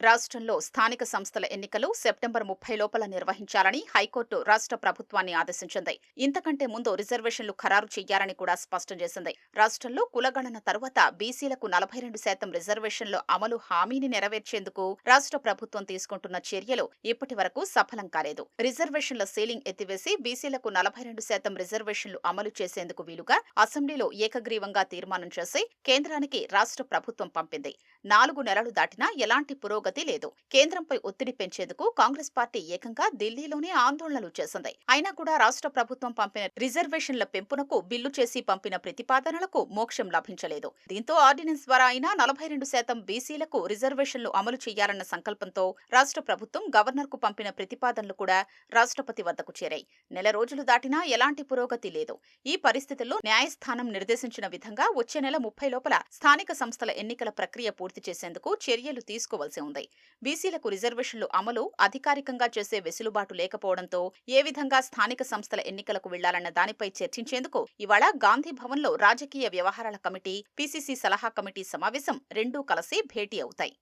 రాష్ట్రంలో స్థానిక సంస్థల ఎన్నికలు సెప్టెంబర్ ముప్పై లోపల నిర్వహించాలని హైకోర్టు రాష్ట్ర ప్రభుత్వాన్ని ఆదేశించింది. ఇంతకంటే ముందు రిజర్వేషన్లు ఖరారు చేయాలని కూడా స్పష్టం చేసింది. రాష్ట్రంలో కులగణన తరువాత బీసీలకు నలభై రెండు శాతం రిజర్వేషన్ల అమలు హామీని నెరవేర్చేందుకు రాష్ట్ర ప్రభుత్వం తీసుకుంటున్న చర్యలు ఇప్పటి వరకు సఫలం కాలేదు. రిజర్వేషన్ల సీలింగ్ ఎత్తివేసి బీసీలకు నలభై రెండు శాతం రిజర్వేషన్లు అమలు చేసేందుకు వీలుగా అసెంబ్లీలో ఏకగ్రీవంగా తీర్మానం చేసి కేంద్రానికి రాష్ట్ర ప్రభుత్వం పంపింది. నాలుగు నెలలు దాటినా ఎలాంటి పురోగతి లేదు. కేంద్రంపై ఒత్తిడి పెంచేందుకు కాంగ్రెస్ పార్టీ ఏకంగా ఢిల్లీలోనే ఆందోళనలు చేసింది. అయినా కూడా రాష్ట్ర ప్రభుత్వం పంపిన రిజర్వేషన్ల పెంపునకు బిల్లు చేసి పంపిన ప్రతిపాదనలకు మోక్షం లభించలేదు. దీంతో ఆర్డినెన్స్ ద్వారా అయినా నలభై రెండు శాతం బీసీలకు రిజర్వేషన్లు అమలు చేయాలన్న సంకల్పంతో రాష్ట్ర ప్రభుత్వం గవర్నర్కు పంపిన ప్రతిపాదనలు కూడా రాష్ట్రపతి వద్దకు చేరాయి. నెల రోజులు దాటినా ఎలాంటి పురోగతి లేదు. ఈ పరిస్థితుల్లో న్యాయస్థానం నిర్దేశించిన విధంగా వచ్చే నెల ముప్పై లోపల స్థానిక సంస్థల ఎన్నికల ప్రక్రియ పూర్తి చేసేందుకు చర్యలు తీసుకోవాల్సి ఉంది. బీసీలకు రిజర్వేషన్లు అమలు అధికారికంగా చేసే వెసులుబాటు లేకపోవడంతో ఏ విధంగా స్థానిక సంస్థల ఎన్నికలకు వెళ్ళాలన్న దానిపై చర్చించేందుకు ఇవాళ గాంధీ భవన్లో రాజకీయ వ్యవహారాల కమిటీ పీసీసీ సలహా కమిటీ సమావేశం రెండూ కలిసి భేటీ అవుతాయి.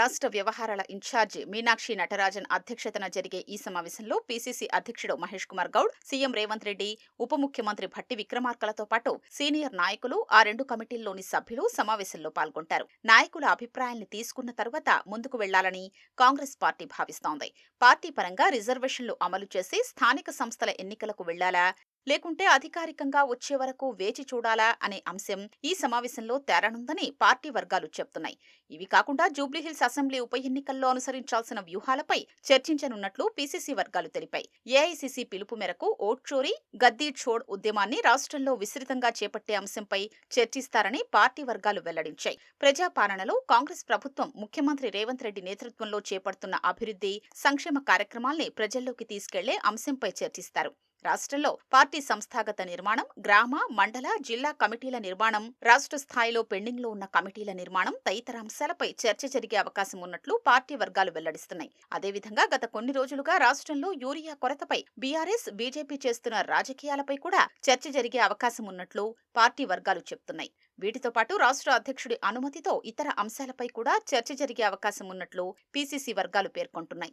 రాష్ట్ర వ్యవహారాల ఇన్ఛార్జి మీనాక్షి నటరాజన్ అధ్యక్షతన జరిగే ఈ సమావేశంలో పీసీసీ అధ్యక్షుడు మహేష్ కుమార్ గౌడ్ సీఎం రేవంత్ రెడ్డి ఉప ముఖ్యమంత్రి భట్టి విక్రమార్కలతో పాటు సీనియర్ నాయకులు ఆ రెండు కమిటీల్లోని సభ్యులు సమావేశంలో పాల్గొంటారు. నాయకుల అభిప్రాయాల్ని తీసుకున్న తర్వాత ముందుకు వెళ్ళాలని కాంగ్రెస్ పార్టీ భావిస్తోంది. పార్టీ పరంగా రిజర్వేషన్లు అమలు చేసి స్థానిక సంస్థల ఎన్నికలకు వెళ్ళాలా? లేకుంటే అధికారికంగా వచ్చే వరకు వేచి చూడాలా అనే అంశం ఈ సమావేశంలో తేరనుందని పార్టీ వర్గాలు చెప్తున్నాయి. ఇవి కాకుండా జూబ్లీహిల్స్ అసెంబ్లీ ఉప ఎన్నికల్లో అనుసరించాల్సిన వ్యూహాలపై చర్చించనున్నట్లు పీసీసీ వర్గాలు తెలిపాయి. ఏఐసీసీ పిలుపు మేరకు ఓట్ చోరీ గద్దీ ఛోడ్ ఉద్యమాన్ని రాష్ట్రంలో విస్తృతంగా చేపట్టే అంశంపై చర్చిస్తారని పార్టీ వర్గాలు వెల్లడించాయి. ప్రజాపాలనలో కాంగ్రెస్ ప్రభుత్వం ముఖ్యమంత్రి రేవంత్ రెడ్డి నేతృత్వంలో చేపడుతున్న అభివృద్ధి సంక్షేమ కార్యక్రమాల్ని ప్రజల్లోకి తీసుకెళ్ళే అంశంపై చర్చిస్తారు. రాష్ట్రంలో పార్టీ సంస్థాగత నిర్మాణం గ్రామ మండల జిల్లా కమిటీల నిర్మాణం రాష్ట్ర స్థాయిలో పెండింగ్లో ఉన్న కమిటీల నిర్మాణం తదితర అంశాలపై చర్చ జరిగే అవకాశం ఉన్నట్లు పార్టీ వర్గాలు వెల్లడిస్తున్నాయి. అదేవిధంగా గత కొన్ని రోజులుగా రాష్ట్రంలో యూరియా కొరతపై బీఆర్ఎస్ బీజేపీ చేస్తున్న రాజకీయాలపై కూడా చర్చ జరిగే అవకాశం ఉన్నట్లు పార్టీ వర్గాలు చెప్తున్నాయి. వీటితో పాటు రాష్ట్ర అధ్యక్షుడి అనుమతితో ఇతర అంశాలపై కూడా చర్చ జరిగే అవకాశం ఉన్నట్లు పీసీసీ వర్గాలు పేర్కొంటున్నాయి.